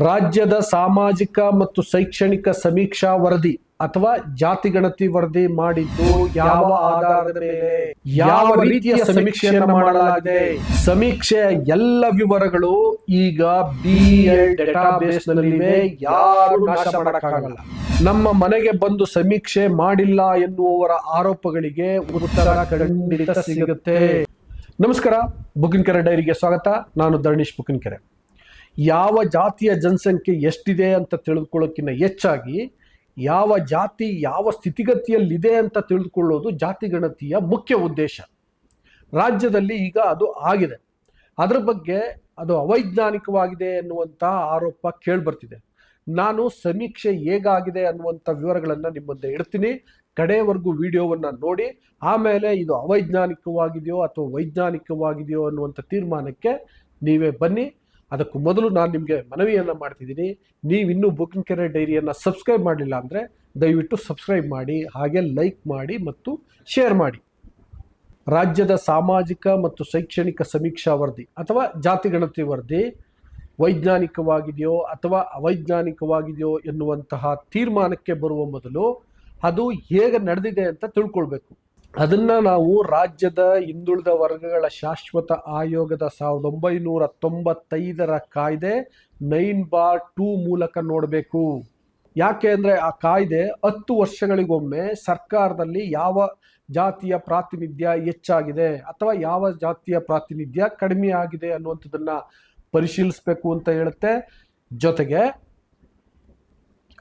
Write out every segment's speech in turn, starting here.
ರಾಜ್ಯದ ಸಾಮಾಜಿಕ ಮತ್ತು ಶೈಕ್ಷಣಿಕ ಸಮೀಕ್ಷಾ ವರದಿ ಅಥವಾ ಜಾತಿ ಗಣತಿ ವರದಿ ಮಾಡಿದ್ದು ಯಾವ ಆಧಾರದ ಮೇಲೆ? ಯಾವ ರೀತಿಯ ಸಮೀಕ್ಷೆಯನ್ನು ಮಾಡಲಾಗಿದೆ? ಸಮೀಕ್ಷೆಯ ಎಲ್ಲ ವಿವರಗಳು ಈಗ ಬಿ ಎಲ್ ನಲ್ಲಿವೆ ಯಾರು ನಾಶ ಮಾಡಕ್ಕಾಗಲ್ಲ. ನಮ್ಮ ಮನೆಗೆ ಬಂದು ಸಮೀಕ್ಷೆ ಮಾಡಿಲ್ಲ ಎನ್ನುವವರ ಆರೋಪಗಳಿಗೆ ಉತ್ತರ ಖಂಡಿತ ಸಿಗುತ್ತೆ. ನಮಸ್ಕಾರ. ಬುಕಿನ್ಕೆರೆ ಡೈರಿಗೆ ಸ್ವಾಗತ. ನಾನು ಧರಣೀಶ್ ಬುಕಿನ್ಕೆರೆ ಯಾವ ಜಾತಿಯ ಜನಸಂಖ್ಯೆ ಎಷ್ಟಿದೆ ಅಂತ ತಿಳಿದುಕೊಳ್ಳೋಕ್ಕಿಂತ ಹೆಚ್ಚಾಗಿ ಯಾವ ಜಾತಿ ಯಾವ ಸ್ಥಿತಿಗತಿಯಲ್ಲಿದೆ ಅಂತ ತಿಳಿದುಕೊಳ್ಳೋದು ಜಾತಿ ಗಣತಿಯ ಮುಖ್ಯ ಉದ್ದೇಶ. ರಾಜ್ಯದಲ್ಲಿ ಈಗ ಅದು ಆಗಿದೆ. ಅದರ ಬಗ್ಗೆ ಅದು ಅವೈಜ್ಞಾನಿಕವಾಗಿದೆ ಎನ್ನುವಂಥ ಆರೋಪ ಕೇಳಿಬರ್ತಿದೆ. ನಾನು ಸಮೀಕ್ಷೆ ಹೇಗಾಗಿದೆ ಅನ್ನುವಂಥ ವಿವರಗಳನ್ನು ನಿಮ್ಮ ಮುಂದೆ ಇಡ್ತೀನಿ. ಕಡೆಯವರೆಗೂ ವಿಡಿಯೋವನ್ನು ನೋಡಿ, ಆಮೇಲೆ ಇದು ಅವೈಜ್ಞಾನಿಕವಾಗಿದೆಯೋ ಅಥವಾ ವೈಜ್ಞಾನಿಕವಾಗಿದೆಯೋ ಅನ್ನುವಂಥ ತೀರ್ಮಾನಕ್ಕೆ ನೀವೇ ಬನ್ನಿ. ಅದಕ್ಕೂ ಮೊದಲು ನಾನು ನಿಮಗೆ ಮನವಿಯನ್ನು ಮಾಡ್ತಿದ್ದೀನಿ. ನೀವಿನ್ನೂ ಬುಕಿಂಗ್ ಕೆರೆ ಡೈರಿಯನ್ನು ಸಬ್ಸ್ಕ್ರೈಬ್ ಮಾಡಲಿಲ್ಲ ಅಂದರೆ ದಯವಿಟ್ಟು ಸಬ್ಸ್ಕ್ರೈಬ್ ಮಾಡಿ, ಹಾಗೆ ಲೈಕ್ ಮಾಡಿ ಮತ್ತು ಶೇರ್ ಮಾಡಿ. ರಾಜ್ಯದ ಸಾಮಾಜಿಕ ಮತ್ತು ಶೈಕ್ಷಣಿಕ ಸಮೀಕ್ಷಾ ವರದಿ ಅಥವಾ ಜಾತಿ ವರದಿ ವೈಜ್ಞಾನಿಕವಾಗಿದೆಯೋ ಅಥವಾ ಅವೈಜ್ಞಾನಿಕವಾಗಿದೆಯೋ ಎನ್ನುವಂತಹ ತೀರ್ಮಾನಕ್ಕೆ ಬರುವ ಮೊದಲು ಅದು ಹೇಗೆ ನಡೆದಿದೆ ಅಂತ ತಿಳ್ಕೊಳ್ಬೇಕು. ಅದನ್ನ ನಾವು ರಾಜ್ಯದ ಹಿಂದುಳಿದ ವರ್ಗಗಳ ಶಾಶ್ವತ ಆಯೋಗದ ಸಾವಿರದ ಒಂಬೈನೂರ ತೊಂಬತ್ತೈದರ ಕಾಯ್ದೆ ನೈನ್ ಬಾರ್ ಟೂ ಮೂಲಕ ನೋಡಬೇಕು. ಯಾಕೆ ಅಂದರೆ ಆ ಕಾಯ್ದೆ ಹತ್ತು ವರ್ಷಗಳಿಗೊಮ್ಮೆ ಸರ್ಕಾರದಲ್ಲಿ ಯಾವ ಜಾತಿಯ ಪ್ರಾತಿನಿಧ್ಯ ಹೆಚ್ಚಾಗಿದೆ ಅಥವಾ ಯಾವ ಜಾತಿಯ ಪ್ರಾತಿನಿಧ್ಯ ಕಡಿಮೆ ಆಗಿದೆ ಅನ್ನುವಂಥದ್ದನ್ನು ಪರಿಶೀಲಿಸಬೇಕು ಅಂತ ಹೇಳುತ್ತೆ. ಜೊತೆಗೆ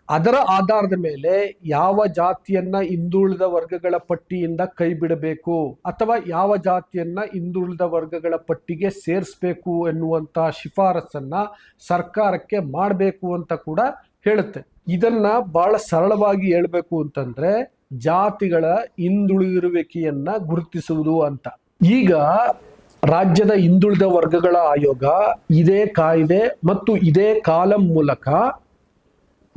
ಅದರ ಆಧಾರದ ಮೇಲೆ ಯಾವ ಜಾತಿಯನ್ನ ಹಿಂದುಳಿದ ವರ್ಗಗಳ ಪಟ್ಟಿಯಿಂದ ಕೈ ಬಿಡಬೇಕು ಅಥವಾ ಯಾವ ಜಾತಿಯನ್ನ ಹಿಂದುಳಿದ ವರ್ಗಗಳ ಪಟ್ಟಿಗೆ ಸೇರಿಸಬೇಕು ಎನ್ನುವಂತ ಶಿಫಾರಸನ್ನ ಸರ್ಕಾರಕ್ಕೆ ಮಾಡಬೇಕು ಅಂತ ಕೂಡ ಹೇಳುತ್ತೆ. ಇದನ್ನ ಬಹಳ ಸರಳವಾಗಿ ಹೇಳ್ಬೇಕು ಅಂತಂದ್ರೆ ಜಾತಿಗಳ ಹಿಂದುಳಿದಿರುವಿಕೆಯನ್ನ ಗುರುತಿಸುವುದು ಅಂತ. ಈಗ ರಾಜ್ಯದ ಹಿಂದುಳಿದ ವರ್ಗಗಳ ಆಯೋಗ ಇದೇ ಕಾಯ್ದೆ ಮತ್ತು ಇದೇ ಕಾಲಂ ಮೂಲಕ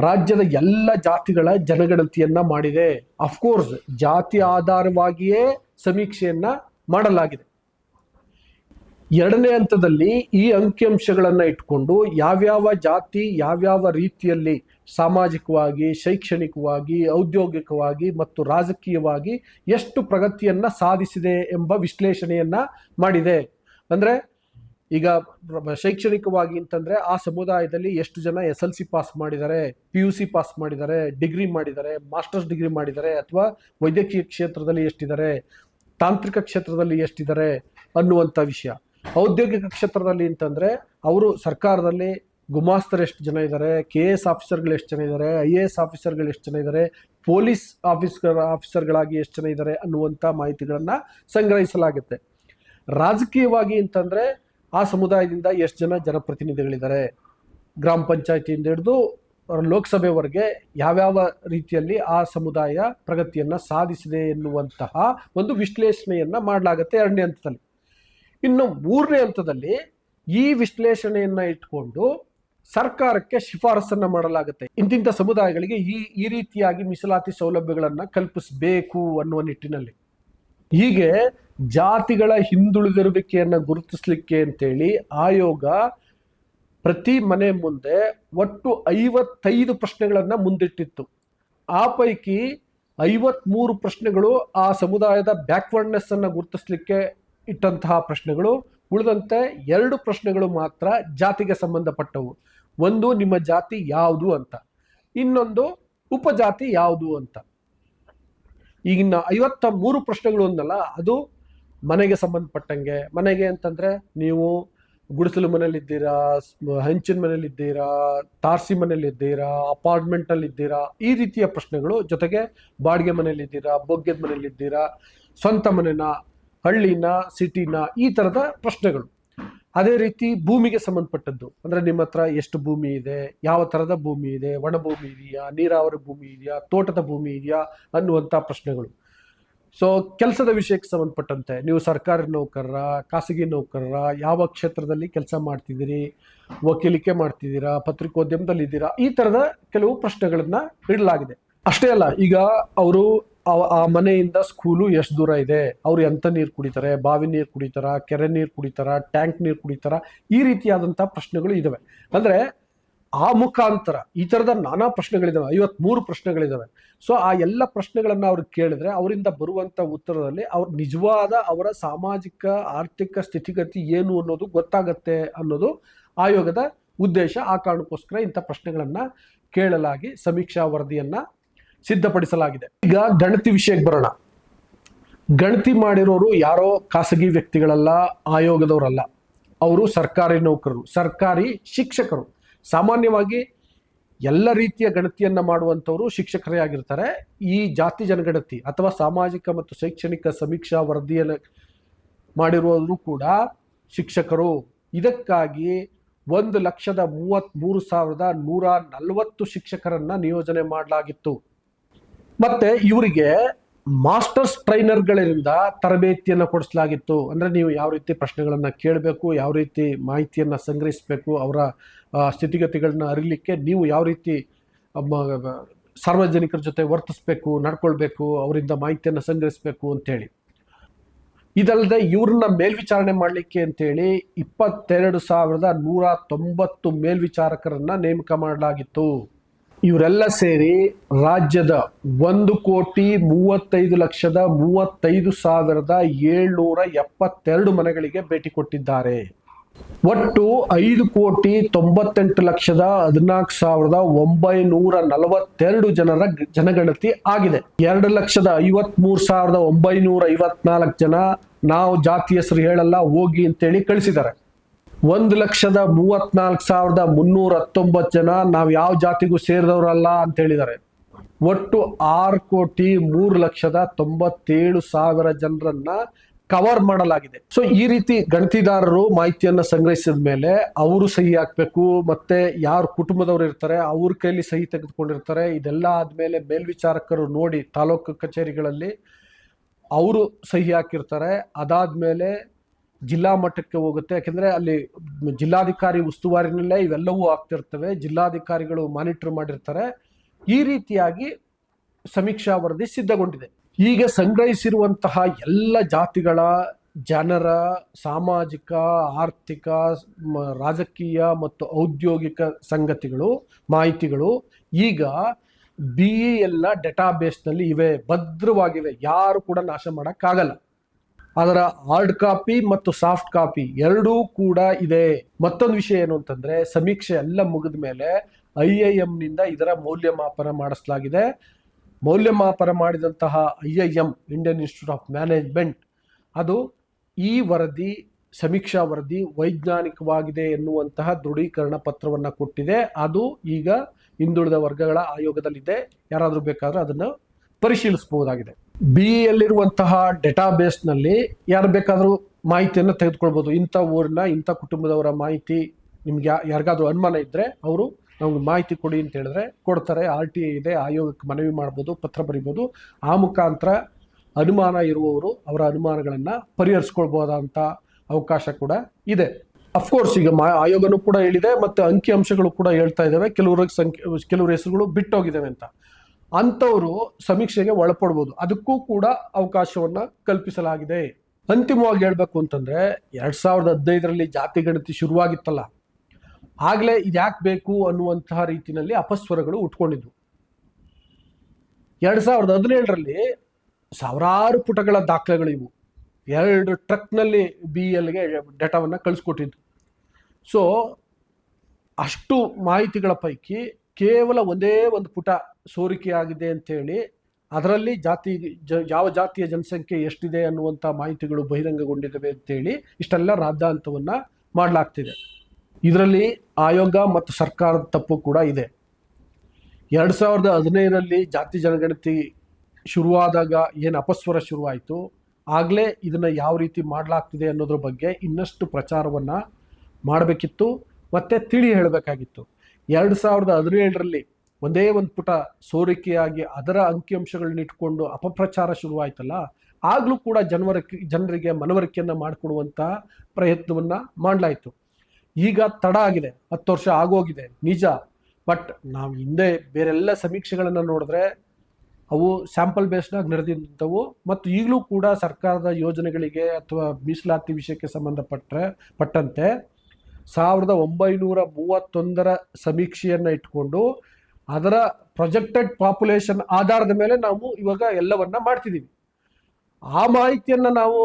ರಾಜ್ಯದ ಎಲ್ಲ ಜಾತಿಗಳ ಜನಗಣತಿಯನ್ನ ಮಾಡಿದೆ. ಅಫ್ಕೋರ್ಸ್ ಜಾತಿ ಆಧಾರವಾಗಿಯೇ ಸಮೀಕ್ಷೆಯನ್ನ ಮಾಡಲಾಗಿದೆ. ಎರಡನೇ ಹಂತದಲ್ಲಿ ಈ ಅಂಕಿಅಂಶಗಳನ್ನು ಇಟ್ಕೊಂಡು ಯಾವ್ಯಾವ ಜಾತಿ, ಯಾವ್ಯಾವ ರೀತಿಯಲ್ಲಿ ಸಾಮಾಜಿಕವಾಗಿ, ಶೈಕ್ಷಣಿಕವಾಗಿ, ಔದ್ಯೋಗಿಕವಾಗಿ ಮತ್ತು ರಾಜಕೀಯವಾಗಿ ಎಷ್ಟು ಪ್ರಗತಿಯನ್ನ ಸಾಧಿಸಿದೆ ಎಂಬ ವಿಶ್ಲೇಷಣೆಯನ್ನ ಮಾಡಿದೆ. ಅಂದ್ರೆ ಈಗ ಶೈಕ್ಷಣಿಕವಾಗಿ ಅಂತಂದ್ರೆ ಆ ಸಮುದಾಯದಲ್ಲಿ ಎಷ್ಟು ಜನ ಎಸ್ ಎಲ್ ಸಿ ಪಾಸ್ ಮಾಡಿದ್ದಾರೆ ಪಿ ಯು ಸಿ ಪಾಸ್ ಮಾಡಿದ್ದಾರೆ ಡಿಗ್ರಿ ಮಾಡಿದ್ದಾರೆ ಮಾಸ್ಟರ್ಸ್ ಡಿಗ್ರಿ ಮಾಡಿದ್ದಾರೆ, ಅಥವಾ ವೈದ್ಯಕೀಯ ಕ್ಷೇತ್ರದಲ್ಲಿ ಎಷ್ಟಿದ್ದಾರೆ, ತಾಂತ್ರಿಕ ಕ್ಷೇತ್ರದಲ್ಲಿ ಎಷ್ಟಿದ್ದಾರೆ ಅನ್ನುವಂಥ ವಿಷಯ. ಔದ್ಯೋಗಿಕ ಕ್ಷೇತ್ರದಲ್ಲಿ ಅಂತಂದ್ರೆ ಅವರು ಸರ್ಕಾರದಲ್ಲಿ ಗುಮಾಸ್ತರು ಎಷ್ಟು ಜನ ಇದ್ದಾರೆ ಕೆ ಎಸ್ ಆಫೀಸರ್ಗಳು ಎಷ್ಟು ಜನ ಇದ್ದಾರೆ ಐ ಎ ಎಸ್ ಆಫೀಸರ್ಗಳು ಎಷ್ಟು ಜನ ಇದ್ದಾರೆ, ಪೊಲೀಸ್ ಆಫೀಸರ್ ಆಫೀಸರ್ಗಳಾಗಿ ಎಷ್ಟು ಜನ ಇದ್ದಾರೆ ಅನ್ನುವಂಥ ಮಾಹಿತಿಗಳನ್ನು ಸಂಗ್ರಹಿಸಲಾಗುತ್ತೆ. ರಾಜಕೀಯವಾಗಿ ಅಂತಂದ್ರೆ ಆ ಸಮುದಾಯದಿಂದ ಎಷ್ಟು ಜನ ಜನಪ್ರತಿನಿಧಿಗಳಿದ್ದಾರೆ? ಗ್ರಾಮ ಪಂಚಾಯತಿಯಿಂದ ಹಿಡಿದು ಲೋಕಸಭೆವರೆಗೆ ಯಾವ್ಯಾವ ರೀತಿಯಲ್ಲಿ ಆ ಸಮುದಾಯ ಪ್ರಗತಿಯನ್ನು ಸಾಧಿಸಿದೆ ಎನ್ನುವಂತಹ ಒಂದು ವಿಶ್ಲೇಷಣೆಯನ್ನು ಮಾಡಲಾಗುತ್ತೆ ಎರಡನೇ ಹಂತದಲ್ಲಿ. ಇನ್ನು ಮೂರನೇ ಹಂತದಲ್ಲಿ ಈ ವಿಶ್ಲೇಷಣೆಯನ್ನು ಇಟ್ಕೊಂಡು ಸರ್ಕಾರಕ್ಕೆ ಶಿಫಾರಸನ್ನು ಮಾಡಲಾಗುತ್ತೆ. ಇಂತಿಂಥ ಸಮುದಾಯಗಳಿಗೆ ಈ ಈ ರೀತಿಯಾಗಿ ಮೀಸಲಾತಿ ಸೌಲಭ್ಯಗಳನ್ನು ಕಲ್ಪಿಸಬೇಕು ಅನ್ನುವ ನಿಟ್ಟಿನಲ್ಲಿ. ಹೀಗೆ ಜಾತಿಗಳ ಹಿಂದುಳಿದಿರುವಿಕೆಯನ್ನು ಗುರುತಿಸ್ಲಿಕ್ಕೆ ಅಂತೇಳಿ ಆಯೋಗ ಪ್ರತಿ ಮನೆ ಮುಂದೆ ಒಟ್ಟು ಐವತ್ತೈದು ಪ್ರಶ್ನೆಗಳನ್ನು ಮುಂದಿಟ್ಟಿತ್ತು. ಆ ಪೈಕಿ ಐವತ್ಮೂರು ಪ್ರಶ್ನೆಗಳು ಆ ಸಮುದಾಯದ ಬ್ಯಾಕ್ವರ್ಡ್ನೆಸ್ ಅನ್ನ ಗುರುತಿಸ್ಲಿಕ್ಕೆ ಇಟ್ಟಂತಹ ಪ್ರಶ್ನೆಗಳು, ಉಳಿದಂತೆ ಎರಡು ಪ್ರಶ್ನೆಗಳು ಮಾತ್ರ ಜಾತಿಗೆ ಸಂಬಂಧಪಟ್ಟವು. ಒಂದು, ನಿಮ್ಮ ಜಾತಿ ಯಾವುದು ಅಂತ. ಇನ್ನೊಂದು, ಉಪಜಾತಿ ಯಾವುದು ಅಂತ. ಈಗಿನ ಐವತ್ತ ಮೂರು ಪ್ರಶ್ನೆಗಳು ಅಂದಲ್ಲ, ಅದು ಮನೆಗೆ ಸಂಬಂಧಪಟ್ಟಂಗೆ, ಮನೆಗೆ ಅಂತಂದ್ರೆ ನೀವು ಗುಡಿಸಲು ಮನೇಲಿದ್ದೀರಾ ಹಂಚಿನ ಮನೇಲಿದ್ದೀರಾ ತಾರಸಿ ಮನೇಲಿದ್ದೀರಾ ಅಪಾರ್ಟ್ಮೆಂಟಲ್ಲಿ ಇದ್ದೀರಾ ಈ ರೀತಿಯ ಪ್ರಶ್ನೆಗಳು ಜೊತೆಗೆ ಬಾಡಿಗೆ ಮನೇಲಿದ್ದೀರಾ ಬೊಗ್ಗೆದ ಮನೇಲಿದ್ದೀರಾ ಸ್ವಂತ ಮನೆನ, ಹಳ್ಳಿನ, ಸಿಟಿನ, ಈ ಥರದ ಪ್ರಶ್ನೆಗಳು. ಅದೇ ರೀತಿ ಭೂಮಿಗೆ ಸಂಬಂಧಪಟ್ಟದ್ದು. ಅಂದ್ರೆ ನಿಮ್ಮ ಹತ್ರ ಎಷ್ಟು ಭೂಮಿ ಇದೆ, ಯಾವ ಥರದ ಭೂಮಿ ಇದೆ, ಒಣ ಭೂಮಿ ಇದೆಯಾ, ನೀರಾವರಿ ಭೂಮಿ ಇದೆಯಾ, ತೋಟದ ಭೂಮಿ ಇದೆಯಾ ಅನ್ನುವಂಥ ಪ್ರಶ್ನೆಗಳು. ಸೊ ಕೆಲಸದ ವಿಷಯಕ್ಕೆ ಸಂಬಂಧಪಟ್ಟಂತೆ ನೀವು ಸರ್ಕಾರಿ ನೌಕರರ, ಖಾಸಗಿ ನೌಕರರ ಯಾವ ಕ್ಷೇತ್ರದಲ್ಲಿ ಕೆಲಸ ಮಾಡ್ತಿದ್ದೀರಿ, ವಕೀಲಿಕೆ ಮಾಡ್ತಿದ್ದೀರಾ, ಪತ್ರಿಕೋದ್ಯಮದಲ್ಲಿ ಇದ್ದೀರಾ, ಈ ಥರದ ಕೆಲವು ಪ್ರಶ್ನೆಗಳನ್ನ ಇಡಲಾಗಿದೆ. ಅಷ್ಟೇ ಅಲ್ಲ, ಈಗ ಅವರು ಆ ಮನೆಯಿಂದ ಸ್ಕೂಲು ಎಷ್ಟು ದೂರ ಇದೆ? ಅವ್ರು ಎಂತ ನೀರು ಕುಡಿತಾರೆ? ಬಾವಿ ನೀರು ಕುಡಿತಾರ? ಕೆರೆ ನೀರು ಕುಡಿತಾರ? ಟ್ಯಾಂಕ್ ನೀರು ಕುಡಿತಾರ? ಈ ರೀತಿಯಾದಂಥ ಪ್ರಶ್ನೆಗಳು ಇದಾವೆ. ಅಂದ್ರೆ ಆ ಮುಖಾಂತರ ಈ ಥರದ ನಾನಾ ಪ್ರಶ್ನೆಗಳಿದಾವೆ, ಐವತ್ಮೂರು ಪ್ರಶ್ನೆಗಳಿದ್ದಾವೆ ಸೊ ಆ ಎಲ್ಲ ಪ್ರಶ್ನೆಗಳನ್ನು ಅವ್ರು ಕೇಳಿದ್ರೆ ಅವರಿಂದ ಬರುವಂತ ಉತ್ತರದಲ್ಲಿ ಅವ್ರ ನಿಜವಾದ ಅವರ ಸಾಮಾಜಿಕ, ಆರ್ಥಿಕ ಸ್ಥಿತಿಗತಿ ಏನು ಅನ್ನೋದು ಗೊತ್ತಾಗತ್ತೆ ಅನ್ನೋದು ಆಯೋಗದ ಉದ್ದೇಶ. ಆ ಕಾರಣಕ್ಕೋಸ್ಕರ ಇಂಥ ಪ್ರಶ್ನೆಗಳನ್ನು ಕೇಳಲಾಗಿ ಸಮೀಕ್ಷಾ ವರದಿಯನ್ನ ಸಿದ್ಧಪಡಿಸಲಾಗಿದೆ. ಈಗ ಗಣತಿ ವಿಷಯಕ್ಕೆ ಬರೋಣ. ಗಣತಿ ಮಾಡಿರೋರು ಯಾರೋ ಖಾಸಗಿ ವ್ಯಕ್ತಿಗಳಲ್ಲ, ಆಯೋಗದವರಲ್ಲ. ಅವರು ಸರ್ಕಾರಿ ನೌಕರರು, ಸರ್ಕಾರಿ ಶಿಕ್ಷಕರು. ಸಾಮಾನ್ಯವಾಗಿ ಎಲ್ಲ ರೀತಿಯ ಗಣತಿಯನ್ನ ಮಾಡುವಂಥವರು ಶಿಕ್ಷಕರೇ ಆಗಿರ್ತಾರೆ. ಈ ಜಾತಿ ಜನಗಣತಿ ಅಥವಾ ಸಾಮಾಜಿಕ ಮತ್ತು ಶೈಕ್ಷಣಿಕ ಸಮೀಕ್ಷಾ ವರದಿಯನ್ನು ಮಾಡಿರುವವರು ಕೂಡ ಶಿಕ್ಷಕರು. ಇದಕ್ಕಾಗಿ ಒಂದು ಲಕ್ಷದ ಮೂವತ್ತ್ಮೂರು ಸಾವಿರದ ನೂರ ನಲವತ್ತು ಶಿಕ್ಷಕರನ್ನ ನಿಯೋಜನೆ ಮಾಡಲಾಗಿತ್ತು. ಮತ್ತೆ ಇವರಿಗೆ ಮಾಸ್ಟರ್ಸ್ ಟ್ರೈನರ್ಗಳಿಂದ ತರಬೇತಿಯನ್ನು ಕೊಡಿಸಲಾಗಿತ್ತು. ಅಂದ್ರೆ ನೀವು ಯಾವ ರೀತಿ ಪ್ರಶ್ನೆಗಳನ್ನ ಕೇಳಬೇಕು, ಯಾವ ರೀತಿ ಮಾಹಿತಿಯನ್ನ ಸಂಗ್ರಹಿಸಬೇಕು, ಅವರ ಸ್ಥಿತಿಗತಿಗಳನ್ನ ಅರಿಲಿಕ್ಕೆ ನೀವು ಯಾವ ರೀತಿ ಸಾರ್ವಜನಿಕರ ಜೊತೆ ವರ್ತಿಸ್ಬೇಕು, ನಡ್ಕೊಳ್ಬೇಕು, ಅವರಿಂದ ಮಾಹಿತಿಯನ್ನು ಸಂಗ್ರಹಿಸಬೇಕು ಅಂತೇಳಿ. ಇದಲ್ಲದೆ ಇವ್ರನ್ನ ಮೇಲ್ವಿಚಾರಣೆ ಮಾಡಲಿಕ್ಕೆ ಅಂತೇಳಿ ಇಪ್ಪತ್ತೆರಡು ಸಾವಿರದ ನೂರ ತೊಂಬತ್ತು ಮೇಲ್ವಿಚಾರಕರನ್ನ ನೇಮಕ ಮಾಡಲಾಗಿತ್ತು. ಇವರೆಲ್ಲ ಸೇರಿ ರಾಜ್ಯದ ಒಂದು ಕೋಟಿ ಮೂವತ್ತೈದು ಲಕ್ಷದ ಮೂವತ್ತೈದು ಸಾವಿರದ ಏಳ್ನೂರ ಎಪ್ಪತ್ತೆರಡು ಮನೆಗಳಿಗೆ ಭೇಟಿ ಕೊಟ್ಟಿದ್ದಾರೆ. ಒಟ್ಟು ಐದು ಕೋಟಿ ತೊಂಬತ್ತೆಂಟು ಲಕ್ಷದ ಹದಿನಾಲ್ಕು ಸಾವಿರದ ಒಂಬೈನೂರ ನಲವತ್ತೆರಡು ಜನರ ಜನಗಣತಿ ಆಗಿದೆ. ಎರಡು ಲಕ್ಷದ ಐವತ್ಮೂರು ಸಾವಿರದ ಒಂಬೈನೂರ ಐವತ್ನಾಲ್ಕು ಜನ ನಾವು ಜಾತಿ ಹೆಸರು ಹೇಳಲ್ಲ, ಹೋಗಿ ಅಂತೇಳಿ ಕಳಿಸಿದ್ದಾರೆ. ಒಂದು ಲಕ್ಷದ ಮೂವತ್ನಾಲ್ಕು ಸಾವಿರದ ಮುನ್ನೂರ ಹತ್ತೊಂಬತ್ತು ಜನ ನಾವು ಯಾವ ಜಾತಿಗೂ ಸೇರಿದವರಲ್ಲ ಅಂತ ಹೇಳಿದ್ದಾರೆ ಒಟ್ಟು ಆರು ಕೋಟಿ ಮೂರು ಲಕ್ಷದ ತೊಂಬತ್ತೇಳು ಸಾವಿರ ಜನರನ್ನ ಕವರ್ ಮಾಡಲಾಗಿದೆ. ಸೊ ಈ ರೀತಿ ಗಣತಿದಾರರು ಮಾಹಿತಿಯನ್ನ ಸಂಗ್ರಹಿಸಿದ ಮೇಲೆ ಅವರು ಸಹಿ ಹಾಕ್ಬೇಕು, ಮತ್ತೆ ಯಾರು ಕುಟುಂಬದವರು ಇರ್ತಾರೆ, ಅವ್ರ ಕೈಲಿ ಸಹಿ ತೆಗೆದುಕೊಂಡಿರ್ತಾರೆ, ಇದೆಲ್ಲ ಆದ್ಮೇಲೆ ಮೇಲ್ವಿಚಾರಕರು ನೋಡಿ ತಾಲೂಕು ಕಚೇರಿಗಳಲ್ಲಿ ಅವರು ಸಹಿ ಹಾಕಿರ್ತಾರೆ. ಅದಾದ್ಮೇಲೆ ಜಿಲ್ಲಾ ಮಟ್ಟಕ್ಕೆ ಹೋಗುತ್ತೆ. ಯಾಕೆಂದ್ರೆ ಅಲ್ಲಿ ಜಿಲ್ಲಾಧಿಕಾರಿ ಉಸ್ತುವಾರಿನಲ್ಲೇ ಇವೆಲ್ಲವೂ ಆಗ್ತಿರ್ತವೆ. ಜಿಲ್ಲಾಧಿಕಾರಿಗಳು ಮಾನಿಟರ್ ಮಾಡಿರ್ತಾರೆ. ಈ ರೀತಿಯಾಗಿ ಸಮೀಕ್ಷಾ ವರದಿ ಸಿದ್ಧಗೊಂಡಿದೆ. ಈಗ ಸಂಗ್ರಹಿಸಿರುವಂತಹ ಎಲ್ಲ ಜಾತಿಗಳ ಜನರ ಸಾಮಾಜಿಕ, ಆರ್ಥಿಕ ರಾಜಕೀಯ ಮತ್ತು ಔದ್ಯೋಗಿಕ ಸಂಗತಿಗಳು, ಮಾಹಿತಿಗಳು ಈಗ ಬಿ ಎಲ್ಲ ಡೇಟಾಬೇಸ್ನಲ್ಲಿ ಇವೆ, ಭದ್ರವಾಗಿವೆ, ಯಾರು ಕೂಡ ನಾಶ ಮಾಡೋಕ್ಕಾಗಲ್ಲ. ಅದರ ಹಾರ್ಡ್ ಕಾಪಿ ಮತ್ತು ಸಾಫ್ಟ್ ಕಾಪಿ ಎರಡೂ ಕೂಡ ಇದೆ. ಮತ್ತೊಂದು ವಿಷಯ ಏನು ಅಂತಂದ್ರೆ, ಸಮೀಕ್ಷೆ ಎಲ್ಲ ಮುಗಿದ ಮೇಲೆ ಐ ಐ ನಿಂದ ಇದರ ಮೌಲ್ಯಮಾಪನ ಮಾಡಿಸಲಾಗಿದೆ. ಮೌಲ್ಯಮಾಪನ ಮಾಡಿದಂತಹ I I M Indian Institute of Management, ಅದು ಈ ವರದಿ, ಸಮೀಕ್ಷಾ ವರದಿ ವೈಜ್ಞಾನಿಕವಾಗಿದೆ ಎನ್ನುವಂತಹ ದೃಢೀಕರಣ ಪತ್ರವನ್ನು ಕೊಟ್ಟಿದೆ. ಅದು ಈಗ ಹಿಂದುಳಿದ ವರ್ಗಗಳ ಆಯೋಗದಲ್ಲಿದೆ. ಯಾರಾದರೂ ಬೇಕಾದರೂ ಅದನ್ನು ಪರಿಶೀಲಿಸಬಹುದಾಗಿದೆ. ಬಿ ಎಲ್ಲಿರುವಂತಹ ಡೇಟಾಬೇಸ್ನಲ್ಲಿ ಯಾರು ಬೇಕಾದರೂ ಮಾಹಿತಿಯನ್ನು ತೆಗೆದುಕೊಳ್ಬೋದು. ಇಂಥ ಊರಿನ ಇಂಥ ಕುಟುಂಬದವರ ಮಾಹಿತಿ ನಿಮ್ಗೆ ಯಾರಿಗಾದ್ರೂ ಅನುಮಾನ ಇದ್ದರೆ ಅವರು ನಮ್ಗೆ ಮಾಹಿತಿ ಕೊಡಿ ಅಂತ ಹೇಳಿದ್ರೆ ಕೊಡ್ತಾರೆ. ಆರ್ ಟಿ ಐ ಇದೆ, ಆಯೋಗಕ್ಕೆ ಮನವಿ ಮಾಡ್ಬೋದು, ಪತ್ರ ಬರಿಬೋದು. ಆ ಮುಖಾಂತರ ಅನುಮಾನ ಇರುವವರು ಅವರ ಅನುಮಾನಗಳನ್ನು ಪರಿಹರಿಸ್ಕೊಳ್ಬೋದಂತ ಅವಕಾಶ ಕೂಡ ಇದೆ. ಅಫ್ಕೋರ್ಸ್ ಈಗ ಮಾ ಆಯೋಗನೂ ಕೂಡ ಹೇಳಿದೆ ಮತ್ತು ಅಂಕಿ ಅಂಶಗಳು ಕೂಡ ಹೇಳ್ತಾ ಇದ್ದಾವೆ ಕೆಲವ್ರಿಗೆ ಸಂಖ್ಯೆ, ಕೆಲವ್ರ ಹೆಸರುಗಳು ಬಿಟ್ಟೋಗಿದ್ದಾವೆ ಅಂತ. ಅಂಥವರು ಸಮೀಕ್ಷೆಗೆ ಒಳಪಡ್ಬೋದು. ಅದಕ್ಕೂ ಕೂಡ ಅವಕಾಶವನ್ನ ಕಲ್ಪಿಸಲಾಗಿದೆ. ಅಂತಿಮವಾಗಿ ಹೇಳಬೇಕು ಅಂತಂದ್ರೆ ಎರಡು ಸಾವಿರದ ಹದಿನೈದರಲ್ಲಿ ಜಾತಿ ಗಣತಿ ಶುರುವಾಗಿತ್ತಲ್ಲ. ಆಗ್ಲೇ ಇದ್ಯಾಕೆ ಬೇಕು ಅನ್ನುವಂತಹ ರೀತಿಯಲ್ಲಿ ಅಪಸ್ವರಗಳು ಉಟ್ಕೊಂಡಿದ್ವು. ಎರಡು ಸಾವಿರದ ಹದಿನೇಳರಲ್ಲಿ ಸಾವಿರಾರು ಪುಟಗಳ ದಾಖಲೆಗಳು ಇವು. ಎರಡು ಟ್ರಕ್ನಲ್ಲಿ ಬಿ ಎಲ್ಗೆ ಡೇಟಾವನ್ನು ಕಳಿಸ್ಕೊಟ್ಟಿದ್ದು. ಸೊ ಅಷ್ಟು ಮಾಹಿತಿಗಳ ಪೈಕಿ ಕೇವಲ ಒಂದೇ ಒಂದು ಪುಟ ಸೋರಿಕೆಯಾಗಿದೆ ಅಂತೇಳಿ ಅದರಲ್ಲಿ ಜಾತಿ, ಜ, ಯಾವ ಜಾತಿಯ ಜನಸಂಖ್ಯೆ ಎಷ್ಟಿದೆ ಅನ್ನುವಂಥ ಮಾಹಿತಿಗಳು ಬಹಿರಂಗಗೊಂಡಿದ್ದಾವೆ ಅಂತೇಳಿ ಇಷ್ಟೆಲ್ಲ ರಾದ್ದಾಂತವನ್ನು ಮಾಡಲಾಗ್ತಿದೆ. ಇದರಲ್ಲಿ ಆಯೋಗ ಮತ್ತು ಸರ್ಕಾರದ ತಪ್ಪು ಕೂಡ ಇದೆ. ಎರಡು ಸಾವಿರದ ಹದಿನೈದರಲ್ಲಿ ಜಾತಿ ಜನಗಣತಿ ಶುರುವಾದಾಗ ಏನು ಅಪಸ್ವರ ಶುರುವಾಯಿತು, ಆಗಲೇ ಇದನ್ನು ಯಾವ ರೀತಿ ಮಾಡಲಾಗ್ತಿದೆ ಅನ್ನೋದ್ರ ಬಗ್ಗೆ ಇನ್ನಷ್ಟು ಪ್ರಚಾರವನ್ನು ಮಾಡಬೇಕಿತ್ತು. ಮತ್ತು ತಿಳಿ ಹೇಳಬೇಕಾಗಿತ್ತು. ಎರಡು ಸಾವಿರದ ಹದಿನೇಳರಲ್ಲಿ ಒಂದೇ ಒಂದು ಪುಟ ಸೋರಿಕೆಯಾಗಿ ಅದರ ಅಂಕಿಅಂಶಗಳನ್ನ ಇಟ್ಕೊಂಡು ಅಪಪ್ರಚಾರ ಶುರುವಾಯ್ತಲ್ಲ, ಆಗಲೂ ಕೂಡ ಜನವರಕ್ಕೆ, ಜನರಿಗೆ ಮನವರಿಕೆಯನ್ನು ಮಾಡಿಕೊಡುವಂಥ ಪ್ರಯತ್ನವನ್ನು ಮಾಡಲಾಯಿತು. ಈಗ ತಡ ಆಗಿದೆ, ಹತ್ತು ವರ್ಷ ಆಗೋಗಿದೆ, ನಿಜ. ಬಟ್ ನಾವು ಹಿಂದೆ ಬೇರೆಲ್ಲ ಸಮೀಕ್ಷೆಗಳನ್ನು ನೋಡಿದ್ರೆ ಅವು ಸ್ಯಾಂಪಲ್ ಬೇಸ್ಡಾಗಿ ನಡೆದಿದ್ದವು ಮತ್ತು ಈಗಲೂ ಕೂಡ ಸರ್ಕಾರದ ಯೋಜನೆಗಳಿಗೆ ಅಥವಾ ಮೀಸಲಾತಿ ವಿಷಯಕ್ಕೆ ಸಂಬಂಧಪಟ್ಟರೆ ಪಟ್ಟಂತೆ ಸಾವಿರದ ಒಂಬೈನೂರ ಮೂವತ್ತೊಂದರ ಸಮೀಕ್ಷೆಯನ್ನು ಇಟ್ಕೊಂಡು ಅದರ ಪ್ರೊಜೆಕ್ಟೆಡ್ ಪಾಪ್ಯುಲೇಷನ್ ಆಧಾರದ ಮೇಲೆ ನಾವು ಇವಾಗ ಎಲ್ಲವನ್ನ ಮಾಡ್ತಿದ್ದೀವಿ ಆ ಮಾಹಿತಿಯನ್ನು ನಾವು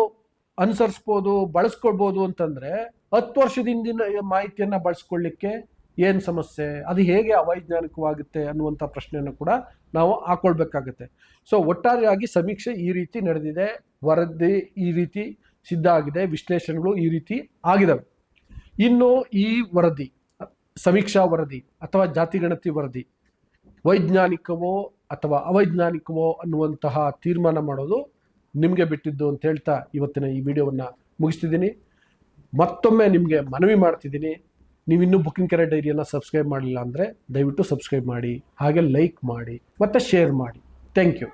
ಅನುಸರಿಸ್ಬೋದು, ಬಳಸ್ಕೊಳ್ಬೋದು ಅಂತಂದ್ರೆ ಹತ್ತು ವರ್ಷದ ಹಿಂದಿನ ಮಾಹಿತಿಯನ್ನ ಬಳಸ್ಕೊಳ್ಳಿಕ್ಕೆ ಏನು ಸಮಸ್ಯೆ, ಅದು ಹೇಗೆ ಅವೈಜ್ಞಾನಿಕವಾಗುತ್ತೆ ಅನ್ನುವಂಥ ಪ್ರಶ್ನೆಯನ್ನು ಕೂಡ ನಾವು ಹಾಕೊಳ್ಬೇಕಾಗತ್ತೆ. ಸೊ ಒಟ್ಟಾರೆಯಾಗಿ ಸಮೀಕ್ಷೆ ಈ ರೀತಿ ನಡೆದಿದೆ, ವರದಿ ಈ ರೀತಿ ಸಿದ್ಧ ಆಗಿದೆ, ವಿಶ್ಲೇಷಣೆಗಳು ಈ ರೀತಿ ಆಗಿದಾವೆ. ಇನ್ನು ಈ ವರದಿ, ಸಮೀಕ್ಷಾ ವರದಿ ಅಥವಾ ಜಾತಿಗಣತಿ ವರದಿ, ವೈಜ್ಞಾನಿಕವೋ ಅಥವಾ ಅವೈಜ್ಞಾನಿಕವೋ ಅನ್ನುವಂತಹ ತೀರ್ಮಾನ ಮಾಡೋದು ನಿಮಗೆ ಬಿಟ್ಟಿದ್ದು ಅಂತ ಹೇಳ್ತಾ ಇವತ್ತಿನ ಈ ವಿಡಿಯೋವನ್ನು ಮುಗಿಸ್ತಿದ್ದೀನಿ. ಮತ್ತೊಮ್ಮೆ ನಿಮಗೆ ಮನವಿ ಮಾಡ್ತಿದ್ದೀನಿ. ನೀವು ಇನ್ನೂ ಬುಕ್ಕಿಂಗ್ ಕೆರೆ ಡೈರಿಯನ್ನು ಸಬ್ಸ್ಕ್ರೈಬ್ ಮಾಡಲಿಲ್ಲ ಅಂದರೆ ದಯವಿಟ್ಟು ಸಬ್ಸ್ಕ್ರೈಬ್ ಮಾಡಿ, ಹಾಗೆ ಲೈಕ್ ಮಾಡಿ, ಮತ್ತು ಶೇರ್ ಮಾಡಿ. Thank you